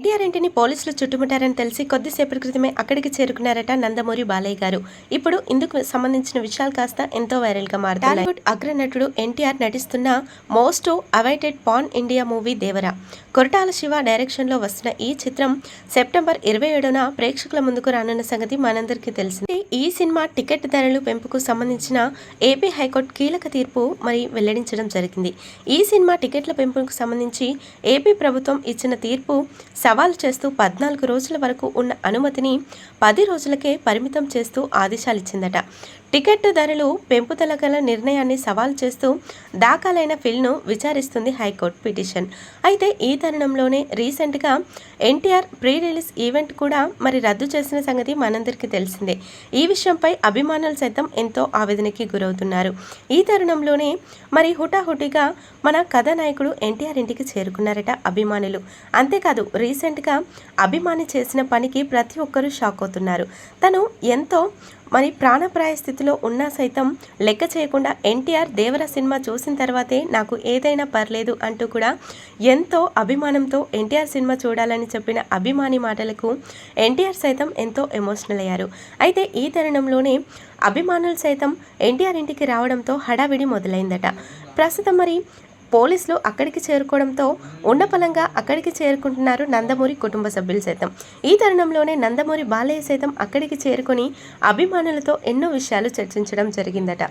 ఎన్టీఆర్ ఇంటిని పోలీసులు చుట్టుముట్టారని తెలిసి కొద్దిసేపటి క్రితమే అక్కడికి చేరుకున్నారట నందమూరి బాలయ్య గారు. ఇప్పుడు ఇందుకు సంబంధించిన విషయాలు కాస్త ఎంతో వైరల్గా మారుతున్నాయి అగ్ర అగ్రనటుడు ఎన్టీఆర్ నటిస్తున్న most awaited pan India movie Devara. Koratala Siva డైరెక్షన్లో వస్తున్న ఈ చిత్రం సెప్టెంబర్ ఇరవై ఏడున ప్రేక్షకుల ముందుకు రానున్న సంగతి మనందరికీ తెలిసింది. ఈ సినిమా టికెట్ ధరలు పెంపుకు సంబంధించిన ఏపీ హైకోర్టు కీలక తీర్పు మరి వెల్లడించడం జరిగింది. ఈ సినిమా టికెట్ల పెంపుకు సంబంధించి ఏపీ ప్రభుత్వం ఇచ్చిన తీర్పు సవాల్ చేస్తూ పద్నాలుగు రోజుల వరకు ఉన్న అనుమతిని పది రోజులకే పరిమితం చేస్తూ ఆదేశాలిచ్చిందట. టికెట్ ధరలు పెంపుదల గల నిర్ణయాన్ని సవాల్ చేస్తూ దాఖలైన ఫిల్ను విచారిస్తుంది హైకోర్టు పిటిషన్. అయితే ఈ తరుణంలోనే రీసెంట్గా ఎన్టీఆర్ ప్రీ రిలీజ్ ఈవెంట్ కూడా మరి రద్దు చేసిన సంగతి మనందరికీ తెలిసిందే. ఈ విషయంపై అభిమానులు సైతం ఎంతో ఆవేదనకి గురవుతున్నారు. ఈ తరుణంలోనే మరి హుటాహుటిగా మన కథానాయకుడు ఎన్టీఆర్ ఇంటికి చేరుకున్నారట అభిమానులు. అంతేకాదు రీసెంట్గా అభిమాని చేసిన పనికి ప్రతి ఒక్కరూ షాక్ అవుతున్నారు. తను ఎంతో మరి ప్రాణప్రాయ స్థితిలో ఉన్నా సైతం లెక్క చేయకుండా ఎన్టీఆర్ దేవర సినిమా చూసిన తర్వాతే నాకు ఏదైనా పర్లేదు అంటూ కూడా ఎంతో అభిమానంతో ఎన్టీఆర్ సినిమా చూడాలని చెప్పిన అభిమాని మాటలకు ఎన్టీఆర్ సైతం ఎంతో ఎమోషనల్ అయ్యారు. అయితే ఈ తరుణంలోనే అభిమానులు సైతం ఎన్టీఆర్ ఇంటికి రావడంతో హడావిడి మొదలైందట. ప్రస్తుతం మరి పోలీసులు అక్కడికి చేరుకోవడంతో ఉండపలంగా అక్కడికి చేరుకుంటున్నారు నందమూరి కుటుంబ సభ్యులు సైతం. ఈ తరుణంలోనే నందమూరి బాలయ్య సైతం అక్కడికి చేరుకొని అభిమానులతో ఎన్నో విషయాలు చర్చించడం జరిగిందట.